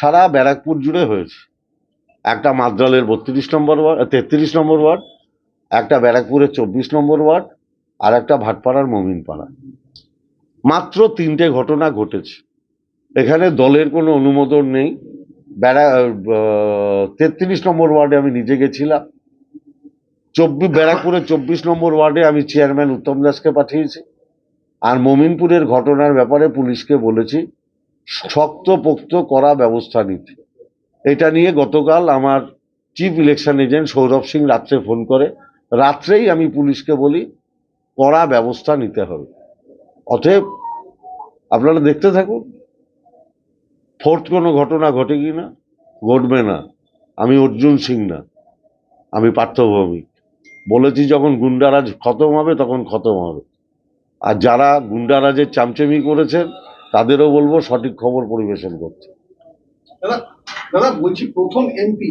সারা ব্যারাকপুর জুড়ে হয়েছে। একটা মাদ্রালের বত্রিশ নম্বর ওয়ার্ড তেত্রিশ নম্বর ওয়ার্ড, একটা ব্যারাকপুরের চব্বিশ নম্বর ওয়ার্ড, আর একটা ভাটপাড়ার মমিনপাড়া। মাত্র তিনটে ঘটনা ঘটেছে। এখানে দলের কোনো অনুমোদন নেই। ব্যারা তেত্রিশ নম্বর ওয়ার্ডে আমি নিজে গেছিলাম। চব্বিশ ব্যারাকপুরের চব্বিশ নম্বর ওয়ার্ডে আমি চেয়ারম্যান উত্তম দাসকে পাঠিয়েছি। আর মমিনপুরের ঘটনার ব্যাপারে পুলিশকে বলেছি শক্তপোক্ত করা ব্যবস্থা নিতে। এটা নিয়ে গতকাল আমার chief election agent Sourav Singh রাত্রে ফোন করে। রাত্রেই আমি পুলিশকে বলি, কড়া ব্যবস্থা নিতে হবে। অতএব আপনারা দেখতে থাকুন, ফোর্থ কোনো ঘটনা ঘটে কি না, ঘটবে না। আমি অর্জুন সিং না, আমি পার্থভৌমিক। বলেছি যখন গুন্ডারাজ খতম হবে, তখন খতম হবে। আর যারা গুন্ডারাজের চামচামি করেছেন তাদেরও বলব সঠিক খবর পরিবেশন করতে। দাদা দাদা বলছি প্রথম এমপি